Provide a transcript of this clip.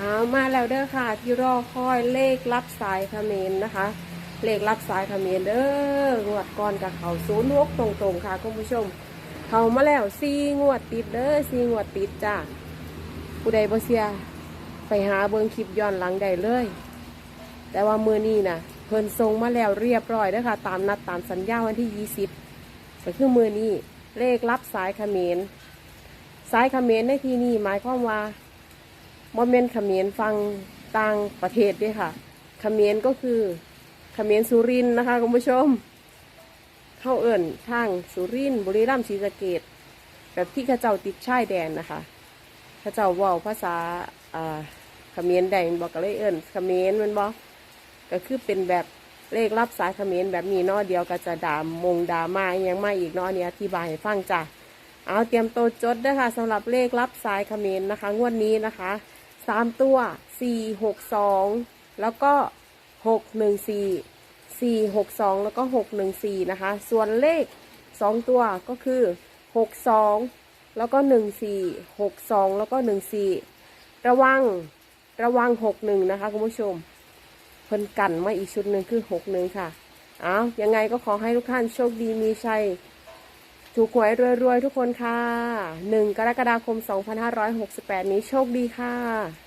เอามาแล้วเด้อค่ะ ที่รอคอยเลขรับสายเขมรนะคะ เลขรับสายเขมรเด้องวดก่อนกับเขาศูนย์หกตรงๆค่ะคุณผู้ชม เขามาแล้วซีงวดติดเด้อซีงวดติดจ้าผู้ใดบ่เสียไปหาเบิ่งคลิปย้อนหลังได้เลย แต่ว่ามือนี้นะเพิ่นทรงมาแล้วเรียบร้อยเด้อค่ะ ตามนัดตามสัญญาวันที่ 20ก็คือมือนี้เลขรับสายเขมรสายเขมรในที่นี้หมายความว่า บ่แม่นเขมรฟังต่างประเทศด้วยค่ะเขมรก็คือเขมรสุรินนะคะคุณผู้ชม เข้าเอิ่นทางสุรินทร์บุรีรัมย์ศรีสะเกดแบบที่ข้าเจ้าติดชายแดนนะคะข้าเจ้าว่าภาษาอ่าเขมรแดงบอกก็เลยเอิ่นเขมรมันบอกก็คือเป็นแบบเลขรับสายเขมรแบบนี้เนาะเดียวก็จะด่ามงด่ามาอหยังไมาอีกนอันนี้อธิบายให้ฟังจ้ะเอาเตรียมตัวจดด้วยค่ะสำหรับเลขรับสายเขมรนะคะ งวดนี้นะคะ สามตัวสี่หกสองแล้วก็หกหนึ่งสี่สี่หกสองแล้วก็หกหนึ่งสี่นะคะ ส่วนเลขสองตัวก็คือหกสองแล้วก็หนึ่งสี่หกสองแล้วก็หนึ่งสี่ระวังระวังหกหนึ่งนะคะคุณผู้ชม เพิ่นกันมาอีกชุดหนึ่งคือหกหนึ่งค่ะ เอายังไงก็ขอให้ทุกท่านโชคดีมีชัย ถูกหวยรวยๆ ทุกคนค่ะ 1 กรกฎาคม 2568 นี้โชคดีค่ะ